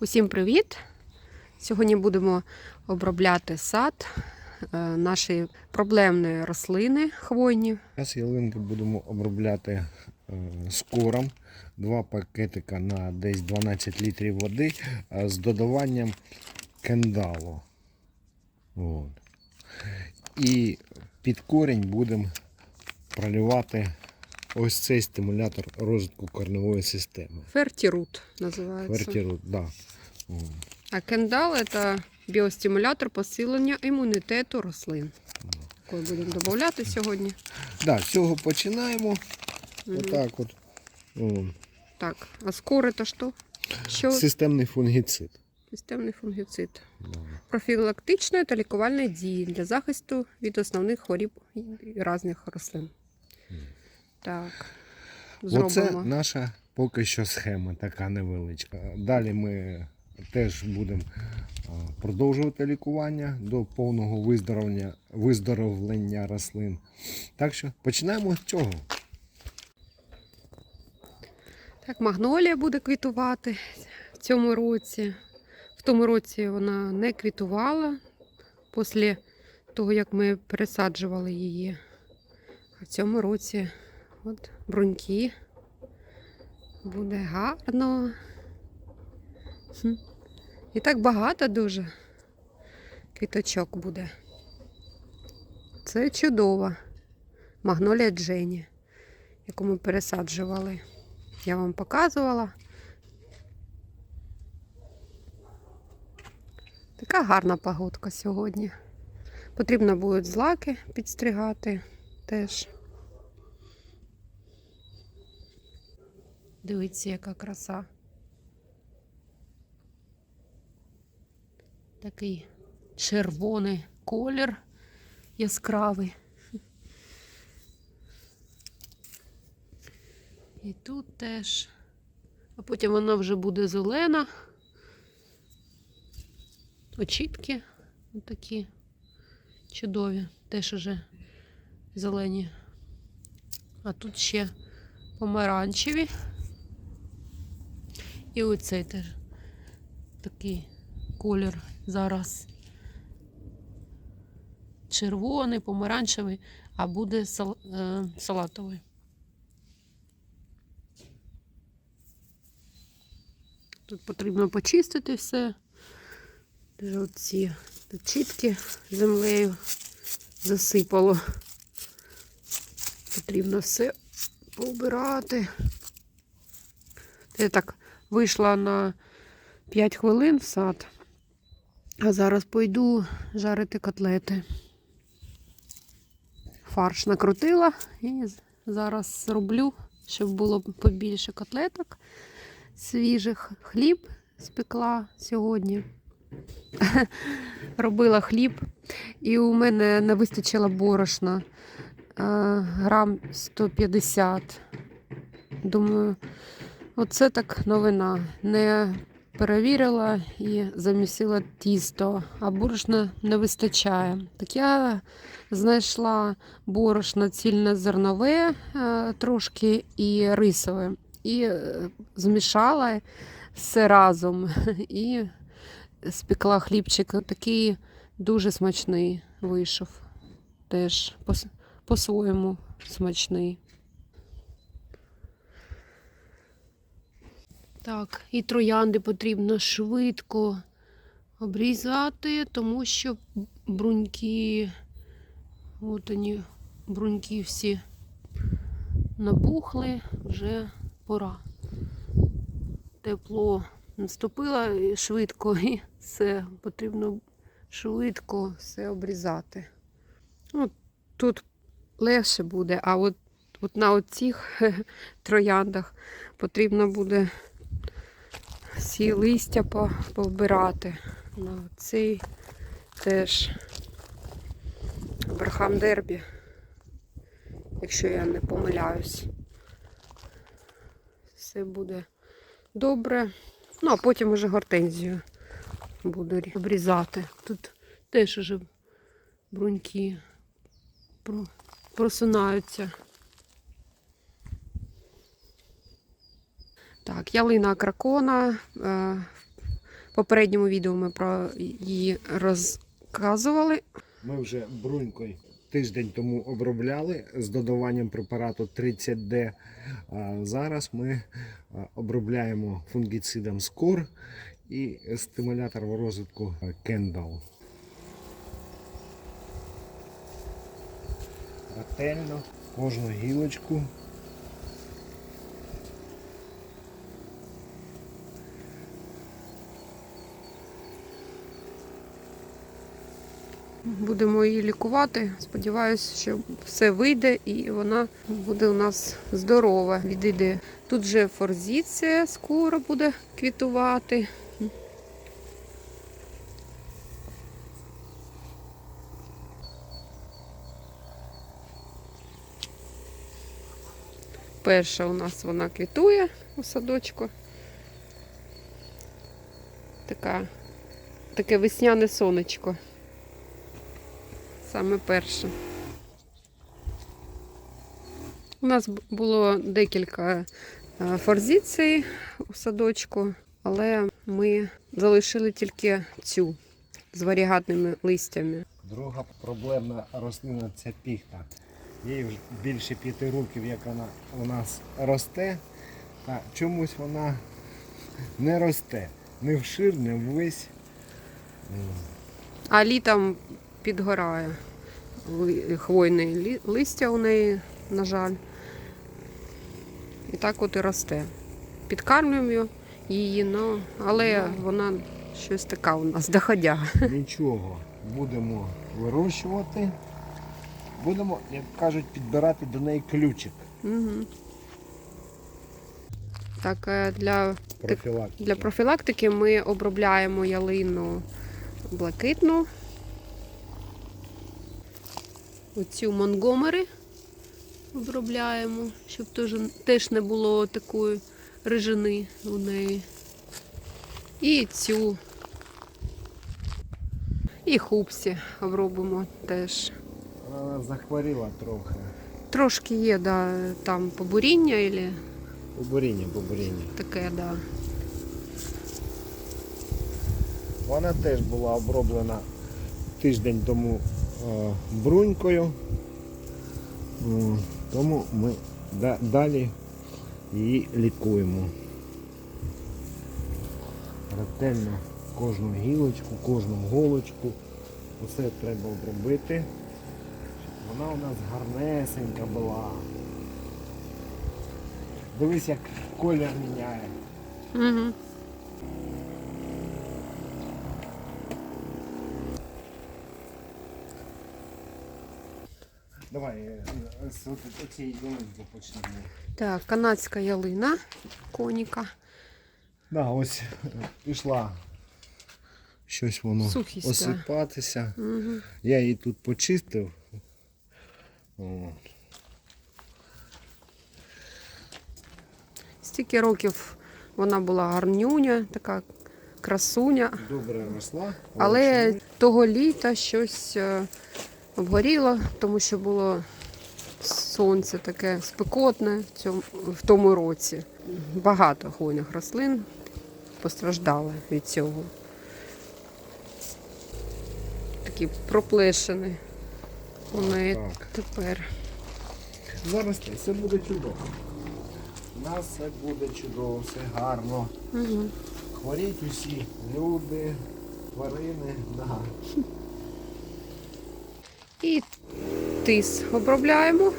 Усім привіт! Сьогодні будемо обробляти сад е, нашої проблемної рослини хвойні. Зараз ялинки будемо обробляти е, з кором. Два пакетика на десь 12 літрів води е, з додаванням кендалу. От. І під корінь будемо проливати ось цей стимулятор розвитку корневої системи. Фертірут називається. Фертірут, да. А кендал це біостимулятор посилення імунітету рослин. Який будемо додавати сьогодні. Да, з цього починаємо. Мгм. Отак от. Так, а скоро то що? Що? Системний фунгіцид. Системний фунгіцид. Да. Профілактичної та лікувальної дії для захисту від основних хворіб різних рослин. Так. Оце наша поки що схема така невеличка. Далі ми теж будемо продовжувати лікування до повного виздоровлення, виздоровлення рослин. Так що починаємо з цього. Так, магнолія буде квітувати в цьому році. В тому році вона не квітувала після того, як ми пересаджували її. А в цьому році от бруньки. Буде гарно. І так багато дуже квіточок буде. Це чудова магнолія Джені, яку ми пересаджували. Я вам показувала. Така гарна погодка сьогодні. Потрібно будуть злаки підстригати теж. Дивіться, яка краса. Такий червоний колір яскравий. І тут теж. А потім вона вже буде зелена. Очітки такі чудові, теж уже зелені. А тут ще помаранчеві. І оцей теж такий колір зараз. Червоний, помаранчевий, а буде сал- е, салатовий. Тут потрібно почистити все. Оці чітки землею засипало. Потрібно все поубирати. Я так вийшла на 5 хвилин в сад, а зараз пойду жарити котлети. Фарш накрутила і зараз зроблю, щоб було побільше котлеток свіжих. Хліб спекла сьогодні. Робила хліб, і у мене не вистачило борошна е, грам 150. Думаю, оце так новина. Не перевірила і замісила тісто, а борошна не вистачає. Так я знайшла борошно цільнозернове е, трошки і рисове. І е, змішала все разом. І спекла хлібчик. Такий дуже смачний вийшов. Теж по-своєму смачний. Так, і троянди потрібно швидко обрізати, тому що бруньки, от вони, бруньки всі набухли, вже пора. Тепло наступило швидко, і все потрібно швидко все обрізати. От тут легше буде, а от, от на оцих трояндах потрібно буде всі листя повбирати. На цей теж Брахам Дербі, якщо я не помиляюсь. Все буде добре. Ну, а потім уже гортензію буду обрізати. Тут теж уже бруньки про- просинаються. Так, ялина кракона. Е, попередньому відео ми про її розказували. Ми вже брунькою тиждень тому обробляли з додаванням препарату 30D. А зараз ми обробляємо фунгіцидом скор і стимулятор розвитку Кендал. Ретельно кожну гілочку. Будемо її лікувати. Сподіваюся, що все вийде і вона буде у нас здорова. Відійде. Тут вже форзіція скоро буде квітувати. Перша у нас вона квітує у садочку. Така, таке весняне сонечко. Саме перше. У нас було декілька е, форзицій у садочку, але ми залишили тільки цю з варігатними листями. Друга проблемна рослина це піхта. Їй більше п'яти років, як вона у нас росте, та чомусь вона не росте. Не вшир, не ввись. А літом підгорає хвойне листя у неї, на жаль. І так от і росте. Підкармлюємо її, ну, але вона щось така у нас доходяга. Нічого. Будемо вирощувати. Будемо, як кажуть, підбирати до неї ключик Угу. Так, е, для, профілактики. для профілактики ми обробляємо ялину блакитну. Оцю Монгомери обробляємо, щоб теж, теж не було такої рижини у неї. І цю. І хупсі обробимо теж. Вона захворіла трохи. Трошки є, да, там побуріння або Побуріння, побуріння. таке, да. Вона теж була оброблена тиждень тому брунькою. Тому ми далі її лікуємо. Ретельно кожну гілочку, кожну голочку. Усе треба обробити, вона у нас гарнесенька була. Дивись, як колір міняє. Угу. Давай з цієї ялинки почнемо. Так, канадська ялина коніка. Да, ось е, пішла щось воно Сухість, осипатися. Угу. Я її тут почистив. От. Стільки років вона була гарнюня, така красуня. Добре росла. Але того літа щось е, обгоріло, тому що було сонце таке спекотне в, цьому, в тому році. Багато хвойних рослин постраждали від цього. Такі проплешини у неї Так. тепер. Зараз все буде чудово. У нас все буде чудово, все гарно. Угу. Хворіть усі люди, тварини. Да. І тис обробляємо.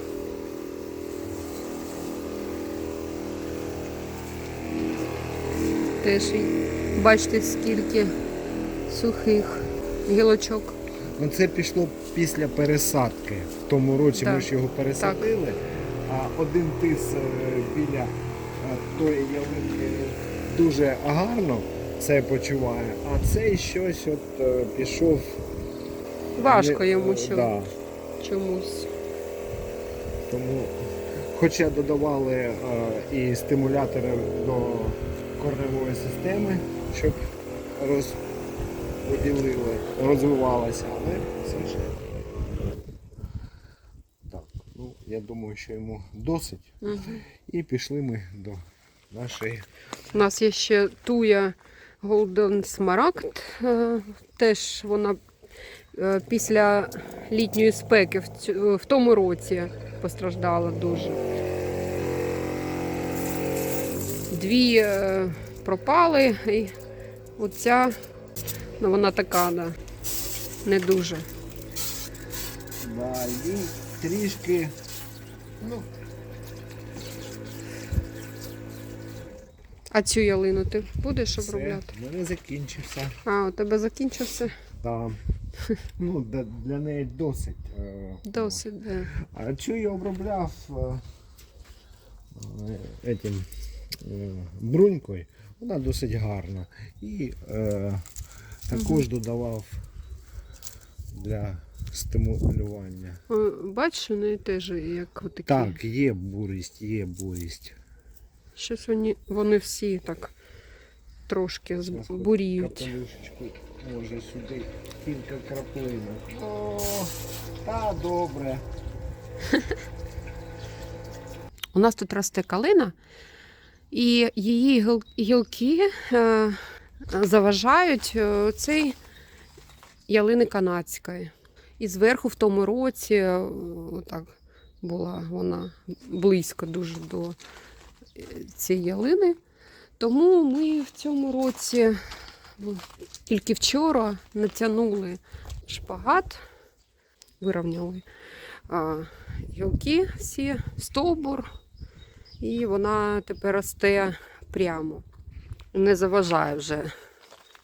Теж бачите, скільки сухих гілочок. Ну це пішло після пересадки. В тому році ми ж його пересадили, а один тис е, біля е, тої ялинки дуже гарно це почуває, а цей щось от е, пішов. Важко йому що, Да, чомусь. тому, хоча додавали е, і стимулятори до корневої системи, щоб розподілили, розвивалася, але все ж. Так, ну я думаю, що йому досить. Угу. І пішли ми до нашої. У нас є ще туя Golden Smaragd. Е, Теж вона після літньої спеки в, тому році постраждала дуже. Дві е, пропали, і оця, ну вона така, да, не дуже. Да, і трішки. Ну, А цю ялину ти будеш обробляти? в мене закінчився. А, у тебе закінчився? Да. Ну, для, для неї досить. е, Досить, да. А цю я обробляв е, е, е, брунькою. Вона досить гарна. І е, також додавав для стимулювання. Бачиш, у неї теж як отакі. Так, є бурість, є бурість. Щось вони, вони всі так трошки збуріють. Може сюди кілька краплинок. О, та добре. У нас тут росте калина, і її гілки е, заважають е, цей ялини канадської. І зверху в тому році е, так була вона близько дуже до цієї ялини. Тому ми в цьому році тільки вчора натягнули шпагат, вирівняли гілки всі, стовбур, і вона тепер росте прямо. Не заважає вже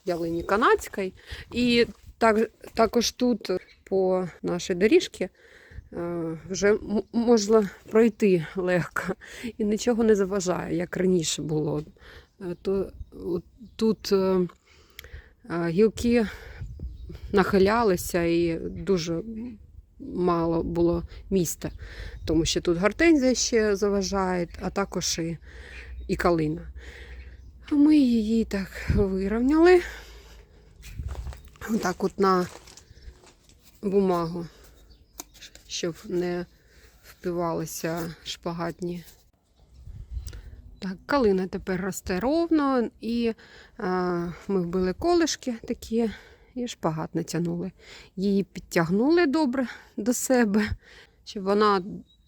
ялині канадській. І так, також тут по нашій доріжці е, вже можна пройти легко і нічого не заважає, як раніше було. Е, То, тут е, гілки нахилялися і дуже мало було міста, тому що тут гортензія ще заважає, а також і, і калина. А ми її так вирівняли. Отак от на бумагу, щоб не впивалися шпагатні. Калина тепер росте ровно, і а, ми вбили колишки такі і шпагат натягнули. Її підтягнули добре до себе, щоб вона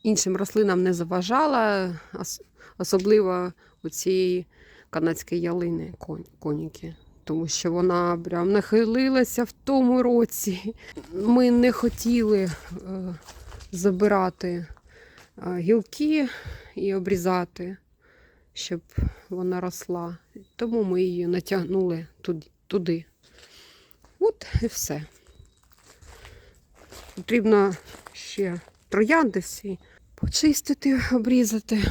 іншим рослинам не заважала, ос- особливо у цієї канадської ялини кон- коніки. Тому що вона прям нахилилася в тому році. Ми не хотіли е, забирати е, гілки і обрізати, щоб вона росла. Тому ми її натягнули туди. От і все. Потрібно ще троянди всі почистити, обрізати.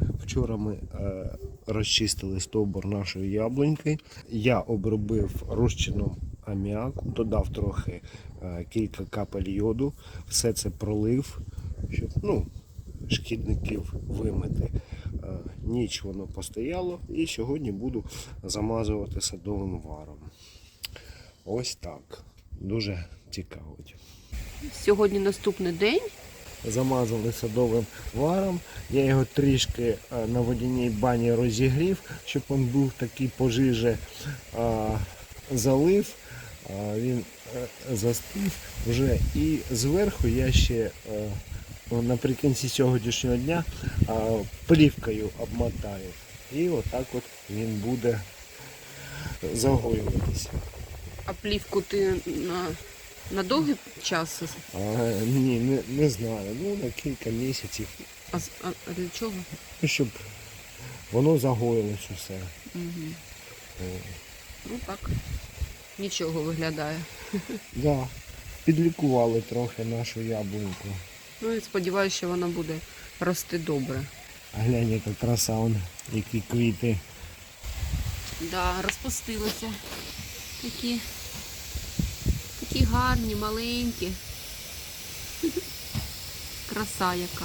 Вчора ми е, розчистили стовбур нашої яблуньки. Я обробив розчином аміаку, додав трохи е, кілька капель йоду, все це пролив, щоб ну, шкідників вимити. Е, ніч воно постояло і сьогодні буду замазувати садовим варом. Ось так. Дуже цікавить. Сьогодні наступний день. замазали садовим варом. Я його трішки е, на водяній бані розігрів, щоб він був такий пожиже залив. Він е, застив вже. І зверху я ще е, наприкінці сьогоднішнього дня плівкою обмотаю. І отак от він буде загоюватися. А плівку ти на, на довгий час? А, ні, не, не знаю. Ну на кілька місяців. А, а, для чого? Ну, щоб воно загоїлось усе. Угу. О, Ну так. Нічого виглядає. Да. Підлікували трохи нашу яблуньку. Ну і сподіваюся, що вона буде рости добре. А глянь, яка краса, он, які квіти. Да, розпустилися. Такі, такі гарні, маленькі. Краса яка.